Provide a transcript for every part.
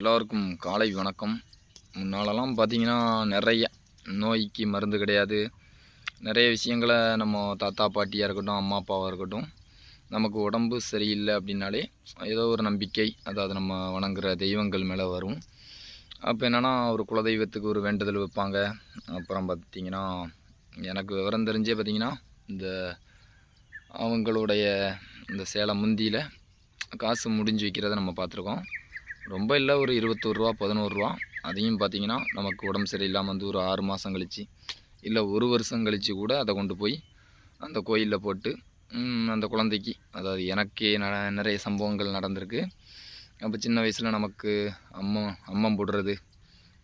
எல்லோருக்கும் காலை வணக்கம். முன்னாலெல்லாம் பார்த்தீங்கன்னா நிறைய நோய்க்கு மருந்து கிடையாது. நிறைய விஷயங்களை நம்ம தாத்தா பாட்டியாக இருக்கட்டும் அம்மா அப்பாவாக இருக்கட்டும் நமக்கு உடம்பு சரியில்லை அப்படின்னாலே ஏதோ ஒரு நம்பிக்கை அதாவது நம்ம வணங்குற தெய்வங்கள் மேலே வரும். அப்போ என்னென்னா ஒரு குலதெய்வத்துக்கு ஒரு வேண்டுதல் வைப்பாங்க. அப்புறம் பார்த்திங்கன்னா எனக்கு விவரம் தெரிஞ்சே பார்த்திங்கன்னா இந்த அவங்களுடைய இந்த சேலை முந்தியில் காசு முடிஞ்சு வைக்கிறத நம்ம பார்த்துருக்கோம். ரொம்ப இல்லை ஒரு இருபத்தோரு ரூபா பதினோருவா அதையும் பார்த்தீங்கன்னா நமக்கு உடம்பு சரியில்லாமல் வந்து ஒரு ஆறு மாதம் கழித்து இல்லை ஒரு வருஷம் கழித்து கூட அதை கொண்டு போய் அந்த கோயிலில் போட்டு அந்த குழந்தைக்கு அதாவது எனக்கே ந நிறைய சம்பவங்கள் நடந்திருக்கு. அப்போ சின்ன வயசில் நமக்கு அம்மம் அம்மம் போடுறது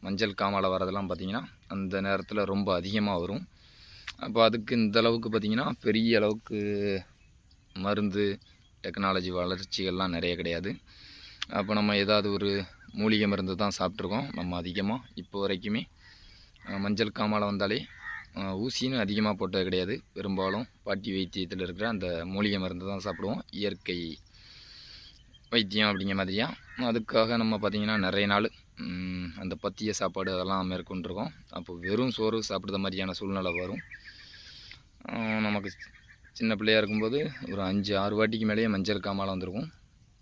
மஞ்சள் காமாலை வரதெல்லாம் பார்த்திங்கன்னா அந்த நேரத்தில் ரொம்ப அதிகமாக வரும். அப்போ அதுக்கு இந்த அளவுக்கு பார்த்திங்கன்னா பெரிய அளவுக்கு மருந்து டெக்னாலஜி வளர்ச்சிகள்லாம் நிறைய கிடையாது. அப்போ நம்ம ஏதாவது ஒரு மூலிகை மருந்து தான் சாப்பிட்ருக்கோம் நம்ம அதிகமாக இப்போ வரைக்குமே. மஞ்சள் காமாலை வந்தாலே ஊசின்னு அதிகமாக போட்டது கிடையாது. பெரும்பாலும் பாட்டி வைத்தியத்தில் இருக்கிற அந்த மூலிகை மருந்து தான் சாப்பிடுவோம். இயற்கை வைத்தியம் அப்படிங்கிற மாதிரியா. அதுக்காக நம்ம பார்த்திங்கன்னா நிறைய நாள் அந்த பத்திய சாப்பாடு அதெல்லாம் மேற்கொண்டிருக்கோம். அப்போ வெறும் சோறு சாப்பிட்ற மாதிரியான சூழ்நிலை வரும். நமக்கு சின்ன பிள்ளையா இருக்கும்போது ஒரு அஞ்சு ஆறு வாட்டிக்கு மேலேயே மஞ்சள் காமாலை வந்திருக்கும்.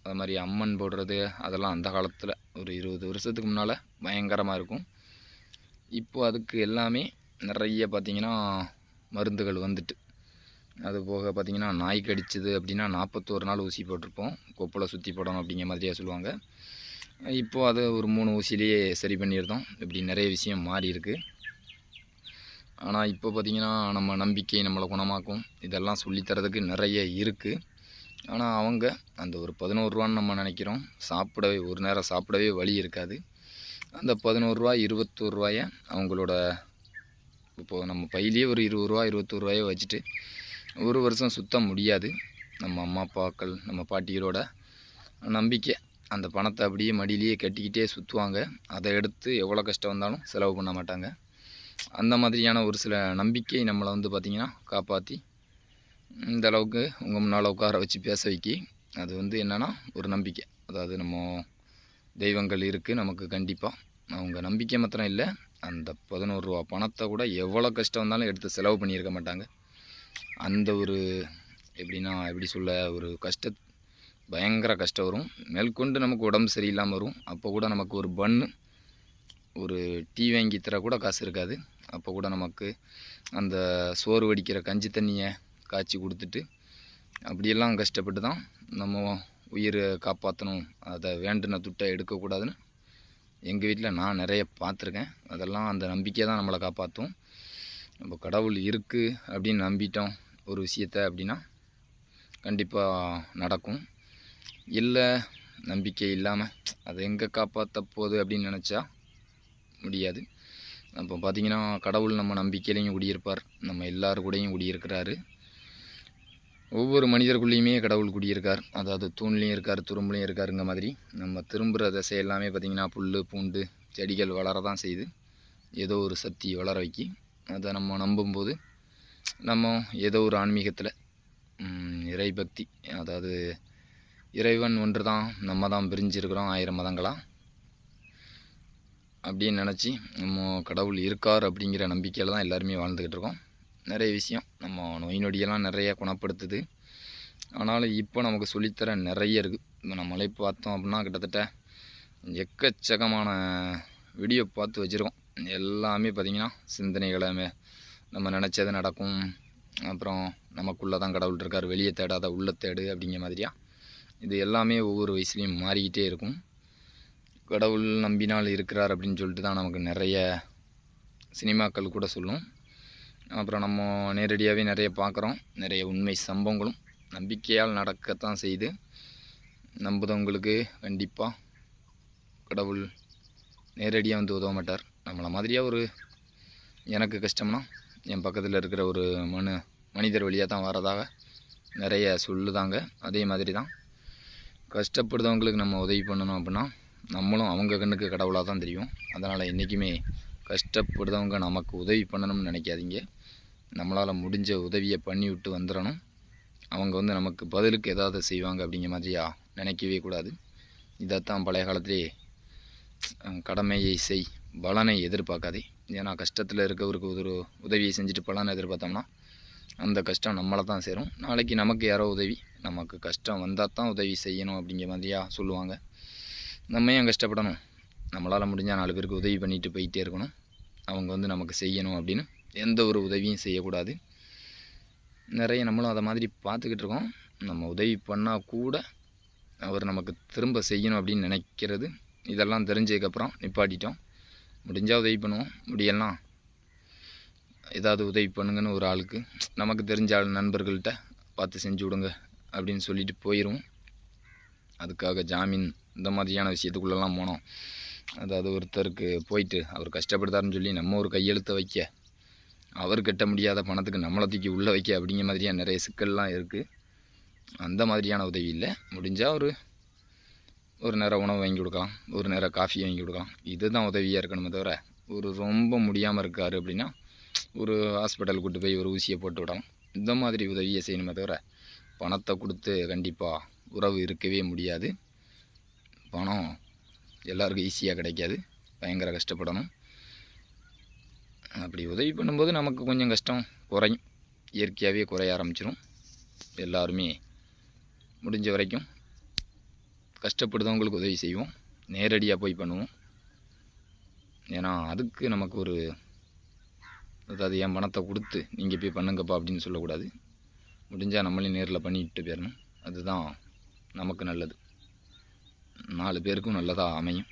அது மாதிரி அம்மன் போடுறது அதெல்லாம் அந்த காலத்தில் ஒரு இருபது வருஷத்துக்கு முன்னால் பயங்கரமாக இருக்கும். இப்போ அதுக்கு எல்லாமே நிறைய பார்த்திங்கன்னா மருந்துகள் வந்துட்டு. அது போக பார்த்திங்கன்னா நாய் கடிச்சது அப்படின்னா நாற்பத்தோரு நாள் ஊசி போட்டிருப்போம். கொப்பளை சுற்றி போடணும் அப்படிங்கிற மாதிரியா சொல்லுவாங்க. இப்போது அது ஒரு மூணு ஊசியிலேயே சரி பண்ணியிருந்தோம் இப்படி நிறைய விஷயம் மாறி இருக்குது ஆனால் இப்போ பார்த்திங்கன்னா நம்ம நம்பிக்கை நம்மளை குணமாக்கும். இதெல்லாம் சொல்லித்தரதுக்கு நிறைய இருக்குது ஆனால் அவங்க அந்த ஒரு பதினோருவான்னு நம்ம நினைக்கிறோம். சாப்பிடவே ஒரு நேரம் சாப்பிடவே வழி இருக்காது. அந்த பதினோருவா இருபத்தோரு ரூபாயை அவங்களோட இப்போது நம்ம பையிலேயே ஒரு இருபது ரூபா இருபத்தோரு ரூபாயை வச்சுட்டு ஒரு வருஷம் சுத்த முடியாது. நம்ம அம்மா அப்பாக்கள் நம்ம பாட்டிகளோட நம்பிக்கை. அந்த பணத்தை அப்படியே மடியிலேயே கட்டிக்கிட்டே சுற்றுவாங்க அதை எடுத்து எவ்வளோ கஷ்டம் வந்தாலும் செலவு பண்ண மாட்டாங்க. அந்த மாதிரியான ஒரு சில நம்பிக்கை நம்மளை வந்து பார்த்திங்கன்னா காப்பாற்றி இந்த அளவுக்கு உங்கள் முன்னால் உட்கார வச்சு பேச வைக்கி அது வந்து என்னென்னா ஒரு நம்பிக்கை. அதாவது நம்ம தெய்வங்கள் இருக்குது நமக்கு கண்டிப்பாக அவங்க நம்பிக்கை மாத்திரம் இல்லை அந்த பதினோரு ரூபா பணத்தை கூட எவ்வளோ கஷ்டம் வந்தாலும் எடுத்து செலவு பண்ணியிருக்க மாட்டாங்க. அந்த ஒரு எப்படின்னா எப்படி சொல்ல ஒரு கஷ்ட பயங்கர கஷ்டம் வரும். மேற்கொண்டு நமக்கு உடம்பு சரியில்லாமல் வரும். அப்போ கூட நமக்கு ஒரு பன்னு ஒரு டீ வாங்கி தர கூட காசு இருக்காது. அப்போ கூட நமக்கு அந்த சோறு வடிக்கிற கஞ்சி தண்ணியை காய்ச்சி கொடுத்துட்டு அப்படியெல்லாம் கஷ்டப்பட்டு தான் நம்ம உயிரை காப்பாற்றணும் அதை வேண்டின துட்டை எடுக்கக்கூடாதுன்னு எங்கள் வீட்டில் நான் நிறைய பார்த்துருக்கேன். அதெல்லாம் அந்த நம்பிக்கை தான் நம்மளை காப்பாற்றும். நம்ம கடவுள் இருக்குது அப்படின்னு நம்பிட்டோம் ஒரு விஷயத்த அப்படின்னா கண்டிப்பாக நடக்கும். இல்லை நம்பிக்கை இல்லாமல் அதை எங்கே காப்பாற்ற போகுது அப்படின்னு நினச்சா முடியாது. அப்போ பார்த்திங்கன்னா கடவுள் நம்ம நம்பிக்கையிலையும் குடியிருப்பார் நம்ம எல்லாரு கூடயும் குடியிருக்கிறாரு ஒவ்வொரு மனிதருக்குள்ளேயுமே கடவுள் குடியிருக்கார். அதாவது தூண்லேயும் இருக்கார் துரும்புலையும் இருக்காருங்க மாதிரி. நம்ம திரும்புகிற திசை எல்லாமே பார்த்திங்கன்னா புல் பூண்டு செடிகள் வளர தான் செய்யுது. ஏதோ ஒரு சக்தி வளர வைக்கி அதை நம்ம நம்பும்போது நம்ம ஏதோ ஒரு ஆன்மீகத்தில் இறை பக்தி அதாவது இறைவன் ஒன்று தான் நம்ம தான் பிரிஞ்சிருக்கிறோம் ஆயிரம் மதங்களாக அப்படின்னு நினச்சி நம்ம கடவுள் இருக்கார் அப்படிங்கிற நம்பிக்கையில் தான் எல்லாருமே வாழ்ந்துக்கிட்டு இருக்கோம். நிறைய விஷயம். நம்ம நோய் நொடியெல்லாம் நிறைய குணப்படுத்துது. ஆனாலும் இப்போ நமக்கு சொல்லித்தர நிறைய இருக்குது இப்போ நம்மளே பார்த்தோம் அப்படின்னா கிட்டத்தட்ட எக்கச்சக்கமான வீடியோ பார்த்து வச்சுருக்கோம். எல்லாமே பார்த்திங்கன்னா சிந்தனைகளை நம்ம நினச்சது நடக்கும். அப்புறம் நமக்குள்ளே தான் கடவுள் இருக்கார். வெளியே தேடாத உள்ள தேடு அப்படிங்கிற மாதிரியா? இது எல்லாமே ஒவ்வொரு வயசுலேயும் மாறிக்கிட்டே இருக்கும். கடவுள் நம்பினால் இருக்கிறார் அப்படின்னு சொல்லிட்டு தான் நமக்கு நிறைய சினிமாக்கள் கூட சொல்லும். அப்புறம் நம்ம நேரடியாகவே நிறைய பார்க்குறோம். நிறைய உண்மை சம்பவங்களும் நம்பிக்கையால் நடக்கத்தான் செய்து நம்புதவங்களுக்கு கண்டிப்பாக கடவுள் நேரடியாக வந்து உதவ மாட்டார். நம்மளை மாதிரியாக ஒரு எனக்கு கஷ்டம்னா என் பக்கத்தில் இருக்கிற ஒரு மனு மனிதர் வழியாக தான் வரதாக நிறைய சொல்லுதாங்க. அதே மாதிரி தான் கஷ்டப்படுறவங்களுக்கு நம்ம உதவி பண்ணணும் அப்படின்னா நம்மளும் அவங்க கண்ணுக்கு கடவுளாக தான் தெரியும். அதனால் என்றைக்குமே கஷ்டப்படுறவங்க நமக்கு உதவி பண்ணணும்னு நினைக்காதீங்க. நம்மளால் முடிஞ்ச உதவியை பண்ணிவிட்டு வந்துடணும். அவங்க வந்து நமக்கு பதிலுக்கு எதாவது செய்வாங்க அப்படிங்கிற மாதிரியா நினைக்கவே கூடாது. இதைத்தான் பழைய காலத்திலே கடமையை செய் பலனை எதிர்பார்க்காதே. ஏன்னா கஷ்டத்தில் இருக்கவருக்கு ஒரு உதவியை செஞ்சுட்டு பலனை எதிர்பார்த்தோம்னா அந்த கஷ்டம் நம்மளை தான் சேரும். நாளைக்கு நமக்கு யாரோ உதவி நமக்கு கஷ்டம் வந்தால் தான் உதவி செய்யணும் அப்படிங்கிற மாதிரியா சொல்லுவாங்க. நம்ம ஏன் கஷ்டப்படணும்? நம்மளால் முடிஞ்சால் நாலு பேருக்கு உதவி பண்ணிட்டு போயிட்டே இருக்கணும். அவங்க வந்து நமக்கு செய்யணும் அப்படின்னு எந்த ஒரு உதவியும் செய்யக்கூடாது. நிறைய நம்மளும் அதை மாதிரி பார்த்துக்கிட்டு இருக்கோம். நம்ம உதவி பண்ணால் கூட அவர் நமக்கு திரும்ப செய்யணும் அப்படின்னு நினைக்கிறது. இதெல்லாம் தெரிஞ்சதுக்கப்புறம் நிப்பாட்டிட்டோம். முடிஞ்சால் உதவி பண்ணுவோம். முடியலாம் ஏதாவது உதவி பண்ணுங்கன்னு ஒரு ஆளுக்கு நமக்கு தெரிஞ்ச ஆள் நண்பர்கள்ட்ட பார்த்து செஞ்சு விடுங்க அப்படின்னு சொல்லிட்டு போயிடுவோம். அதுக்காக ஜாமீன் இந்த மாதிரியான விஷயத்துக்குள்ளெல்லாம் போனோம். அதாவது ஒருத்தருக்கு போயிட்டு அவர் கஷ்டப்படுத்தாருன்னு சொல்லி நம்ம ஒரு கையெழுத்தை வைக்க அவர் கட்ட முடியாத பணத்துக்கு நம்மளை தூக்கி உள்ளே வைக்க அப்படிங்கிற மாதிரியான நிறைய சிக்கல்லாம் இருக்குது அந்த மாதிரியான உதவி இல்லை. முடிஞ்சால் ஒரு ஒரு நேரம் உணவு வாங்கி கொடுக்கலாம். ஒரு நேரம் காஃபி வாங்கி கொடுக்கலாம். இதுதான் உதவியாக இருக்கணுமே தவிர ஒரு ரொம்ப முடியாமல் இருக்கார் அப்படின்னா ஒரு ஹாஸ்பிட்டல் கூட்டு போய் ஒரு ஊசியை போட்டு விடலாம். இந்த மாதிரி உதவியை செய்யணுமே தவிர பணத்தை கொடுத்து கண்டிப்பாக உறவு இருக்கவே முடியாது. பணம் எல்லாருக்கும் ஈஸியாக கிடைக்காது. பயங்கர கஷ்டப்படணும். அப்படி உதவி பண்ணும்போது நமக்கு கொஞ்சம் கஷ்டம். குறையும். இயற்கையாகவே குறைய ஆரம்பிச்சிடும் எல்லாருமே முடிஞ்ச வரைக்கும் கஷ்டப்படுதவங்களுக்கு உதவி செய்வோம். நேரடியாக போய் பண்ணுவோம். ஏன்னா அதுக்கு நமக்கு ஒரு அதாவது என் பணத்தை கொடுத்து நீங்கள் போய் பண்ணுங்கப்பா அப்படின்னு சொல்லக்கூடாது. முடிஞ்சால் நம்மளே நேரில் பண்ணிட்டு போயிடணும். அதுதான் நமக்கு நல்லது. நாலு பேருக்கும் நல்லதாக அமையும்.